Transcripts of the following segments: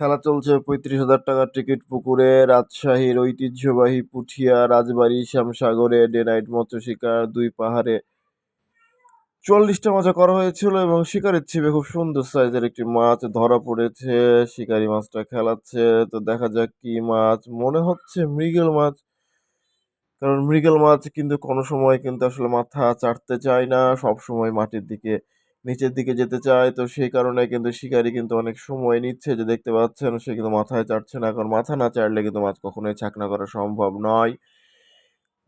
খেলা চলছে পঁয়ত্রিশ হাজার টাকার টিকিট পুকুরে, রাজশাহীর ঐতিহ্যবাহী পুঠিয়া, রাজবাড়ি, শ্যামসাগরে ডে নাইট মৎস্য শিকার দুই পাহাড়ে চল্লিশটা মাছা করা হয়েছিল এবং শিকারের ছিপে খুব সুন্দর সাইজের একটি মাছ ধরা পড়েছে। শিকারি মাছটা খেলাচ্ছে। তো দেখা যাক কি মাছ। মনে হচ্ছে মৃগেল মাছ। কারণ মৃগেল মাছ কিন্তু কোনো সময় কিন্তু আসলে মাথা চাটতে চায় না। সব সময় মাটির দিকে নিচের দিকে যেতে চায়, তো সেই কারণে কিন্তু শিকারি কিন্তু অনেক সময় নিচ্ছে যে দেখতে পাচ্ছেন সে কিন্তু মাথায় চাটছে না, কারণ মাথা না চাটলে কিন্তু মাছ কখনোই ছাকনা করা সম্ভব নয়।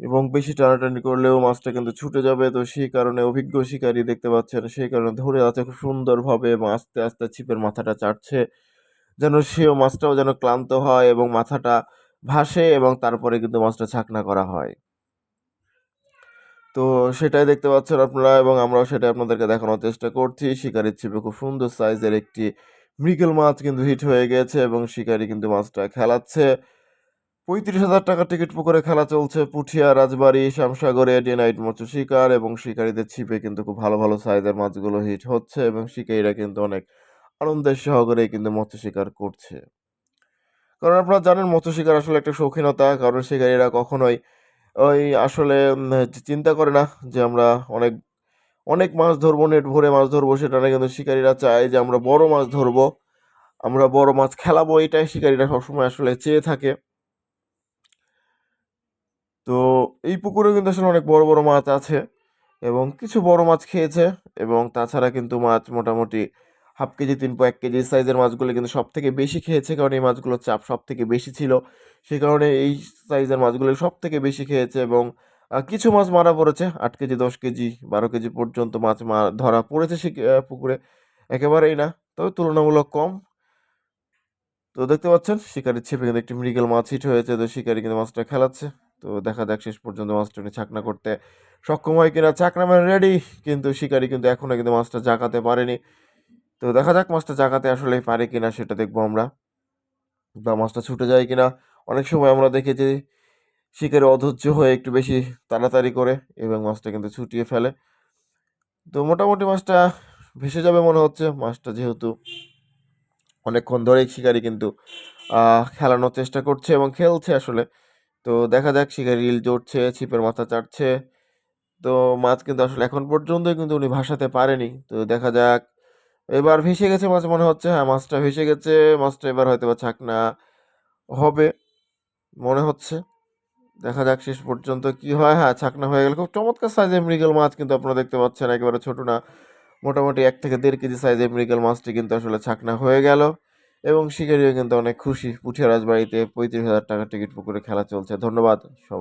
এবং বেশি টানাটানি করলেও মাছটা কিন্তু ছুটে যাবে, তো সেই কারণে অভিজ্ঞ শিকারী দেখতে পাচ্ছেন সেই কারণে ধরে আছে খুব সুন্দরভাবে এবং আস্তে আস্তে ছিপের মাথাটা চাটছে, যেন সেও মাছটাও যেন ক্লান্ত হয় এবং মাথাটা ভাসে এবং তারপরে কিন্তু মাছটা ছাকনা করা হয়। তো সেটাই দেখতে পাচ্ছেন আপনারা এবং আমরাও সেটা আপনাদেরকে দেখানোর চেষ্টা করছি। শিকারির ছিপে খুব সুন্দর সাইজের একটি মৃগেল মাছ কিন্তু হিট হয়ে গেছে এবং শিকারি কিন্তু মাছটা খেলাচ্ছে। পঁয়ত্রিশ হাজার টাকার টিকিট পুকুরে খেলা চলছে পুঠিয়া, রাজবাড়ি, শ্যামসাগরে ডে নাইট মৎস্য শিকার এবং শিকারীদের ছিপে কিন্তু খুব ভালো ভালো সাইজের মাছগুলো হিট হচ্ছে এবং শিকারীরা কিন্তু অনেক আনন্দের সহকারে কিন্তু মৎস্য শিকার করছে। কারণ আপনারা জানেন মৎস্য শিকার আসলে একটা শৌখিনতা, কারণ শিকারীরা কখনোই ওই আসলে চিন্তা করে না যে আমরা অনেক অনেক মাছ ধরবো, নেট ভরে মাছ ধরবো, সেটা না, কিন্তু শিকারীরা চায় যে আমরা বড় মাছ ধরবো, আমরা বড় মাছ খেলাবো, এটাই শিকারীরা সবসময় আসলে চেয়ে থাকে। তো এই পুকুরে কিন্তু আসলে অনেক বড় বড় মাছ আছে এবং কিছু বড় মাছ খেয়েছে এবং তাছাড়া কিন্তু মাছ মোটামুটি হাফ কেজি, তিন পো এক কেজি সাইজের মাছগুলো কিন্তু সব থেকে বেশি খেয়েছে, কারণ এই মাছগুলোর চাপ সব থেকে বেশি ছিল। সেই কারণে এই সাইজের মাছগুলো সব থেকে বেশি খেয়েছে এবং কিছু মাছ মারা পড়েছে, আট কেজি, দশ কেজি, বারো কেজি পর্যন্ত মাছ ধরা পড়েছে সে পুকুরে। একেবারেই না, তবে তুলনামূলক কম। তো দেখতে পাচ্ছেন শিকারির ছিপে কিন্তু একটি মৃগেল মাছ হিট হয়েছে, তো শিকারি কিন্তু মাছটা খেলাচ্ছে। তো দেখা যাক শেষ পর্যন্ত মাছটা উনি ছাকনা করতে সক্ষম হয় কিনা। চাকনা মানে রেডি কিন্তু শিকারি কিন্তু এখনও কিন্তু মাছটা জাগাতে পারেনি। তো দেখা যাক মাছটা জাগাতে আসলে পারে কিনা, সেটা দেখব আমরা। বা মাছটা ছুটে যায় কিনা। অনেক সময় আমরা দেখেছি শিকারি অধৈর্য হয়ে একটু বেশি তাড়াতাড়ি করে এবং মাছটা কিন্তু ছুটিয়ে ফেলে। তো মোটামুটি মাছটা ভেসে যাবে মনে হচ্ছে। মাছটা যেহেতু অনেকক্ষণ ধরেই শিকারি কিন্তু খেলানোর চেষ্টা করছে এবং খেলছে আসলে। তো দেখা যাক, শিকারি রিল জড়ছে, ছিপের মাথা চাটছে। তো মাছ কিন্তু আসলে এখন পর্যন্ত কিন্তু উনি ভাসাতে পারেনি। তো দেখা যাক এবার ভেসে গেছে মাছ, মনে হচ্ছে হ্যাঁ মাছটা ভেসে গেছে, মাছটা এবার হয়তো বা ছাকনা হবে, মনে হচ্ছে। দেখা যাক শেষ পর্যন্ত কি হয়। হ্যাঁ ছাকনা হয়ে গেল। খুব চমৎকার সাইজের মৃগেল মাছ কিন্তু আপনারা দেখতে পাচ্ছেন, একেবারে ছোট না। মোটামুটি এক থেকে দেড় কেজি সাইজের মৃগেল মাছটি কিন্তু আসলে ছাকনা হয়ে গেল এবং শিকারিও কিন্তু অনেক খুশি। পুঠিয়া রাজবাড়িতে পঁয়ত্রিশ হাজার টাকার টিকিট পুকুরে খেলা চলছে। ধন্যবাদ। সবাই